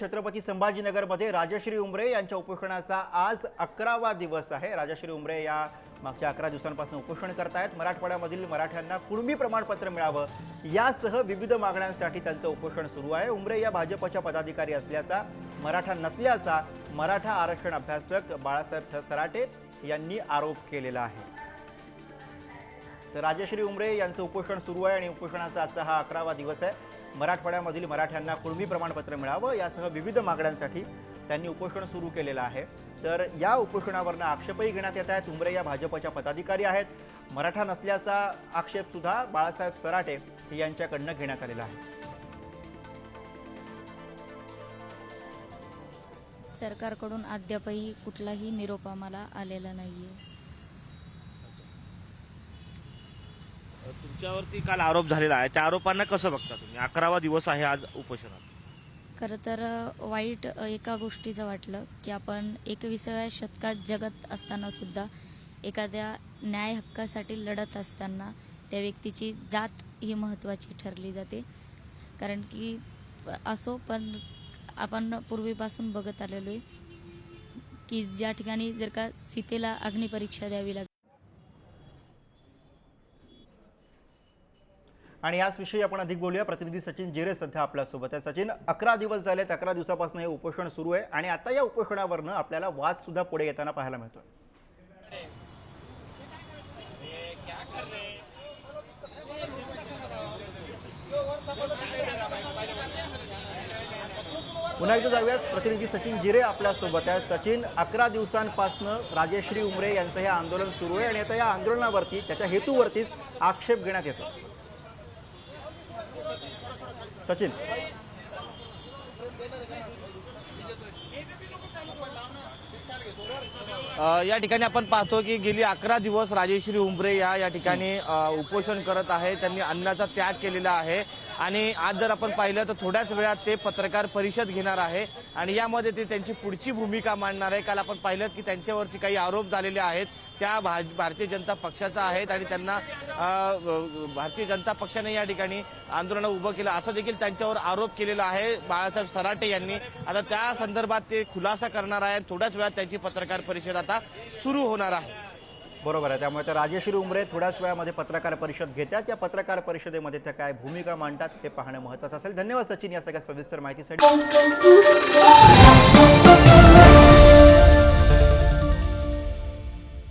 छत्रपती संभाजीनगरमध्ये राजश्री उमरे यांच्या उपोषणाचा आज अकरावा दिवस आहे. राजश्री उमरे या मागच्या अकरा दिवसांपासून उपोषण करतायत. मराठवाड्यामधील मराठ्यांना कुणबी प्रमाणपत्र मिळावं यासह विविध मागण्यांसाठी त्यांचं उपोषण सुरू आहे. उमरे या भाजपच्या पदाधिकारी असल्याचा मराठा नसल्याचा मराठा आरक्षण अभ्यासक बाळासाहेब सराटे यांनी आरोप केलेला आहे. तर राजश्री उमरे यांचं उपोषण सुरू आहे आणि उपोषणाचा आजचा हा अकरावा दिवस आहे. मराठवाड्यामधील मराठ्यांना कुणबी प्रमाणपत्र मिळावं यासह विविध मागण्यांसाठी त्यांनी उपोषण सुरू केलेलं आहे. तर या उपोषणावरनं आक्षेपही घेण्यात येत आहेत. उमरे या भाजपच्या पदाधिकारी आहेत. मराठा नसल्याचा आक्षेप सुद्धा बाळासाहेब सराटे यांच्याकडनं घेण्यात आलेला आहे. सरकारकडून अद्यापही कुठलाही निरोप आम्हाला आलेला नाही आहे तुमच्यावरती काल आरोप झालेला आहे. त्या आरोपांना कसं बघता तुम्ही? अकरावा दिवस आहे आज उपोषणात. खरं तर वाईट एका गोष्टीचं वाटलं की आपण एकविसाव्या शतकात जगत असताना सुद्धा एखाद्या न्याय हक्कासाठी लढत असताना त्या व्यक्तीची जात ही महत्त्वाची ठरली जाते. कारण की असो पण आपण पूर्वीपासून बघत आलेलो आहे की ज्या ठिकाणी जर का सीतेला अग्निपरीक्षा द्यावी लागली आणि याचविषयी आपण अधिक बोलूया. प्रतिनिधी सचिन जिरे सध्या आपल्यासोबत आहे सचिन अकरा दिवस झालेत. अकरा दिवसापासून हे उपोषण सुरू आहे आणि आता या उपोषणावरनं आपल्याला वाद सुद्धा पुढे येताना पाहायला मिळतोय. पुन्हा एकदा जाऊयात. प्रतिनिधी सचिन जिरे आपल्यासोबत आहे सचिन अकरा दिवसांपासनं राजेश्री उमरे यांचं हे आंदोलन सुरू आहे आणि आता या आंदोलनावरती त्याच्या हेतूवरतीच आक्षेप घेण्यात येतो सचिन. अ, या ठिकाणी आपण पाहतो की गेली अकरा दिवस राजेश्री उंबरे या या ठिकाणी उपोषण करत आहे. त्यांनी अन्नाचा त्याग केलेला आहे. आणि आज जर आपण पाहिलं तर थोड्याच वेळात ते पत्रकार परिषद घेणार आहे. आणि यामध्ये ते त्यांची पुढची भूमिका मांडणार आहे. काल आपण पाहिलं की त्यांच्यावरती काही आरोप झालेले आहेत. त्या भारतीय जनता पक्षाचा आहेत आणि त्यांना भारतीय जनता पक्षाने या ठिकाणी आंदोलन उभं केलं. असं देखील त्यांच्यावर आरोप केलेला आहे. बाळासाहेब सराटे यांनी. आता त्या संदर्भात ते खुलासा करणार आहे थोड्याच वेळात त्यांची पत्रकार परिषद आता सुरू होणार आहे. बरोबर आहे. त्यामुळे त्या राजेश्री उमरे थोड्याच वेळामध्ये पत्रकार परिषद घेतात या पत्रकार परिषदेमध्ये त्या काय भूमिका मांडतात हे पाहणं महत्वाचं असेल. धन्यवाद सचिन या सगळ्या सविस्तर माहितीसाठी.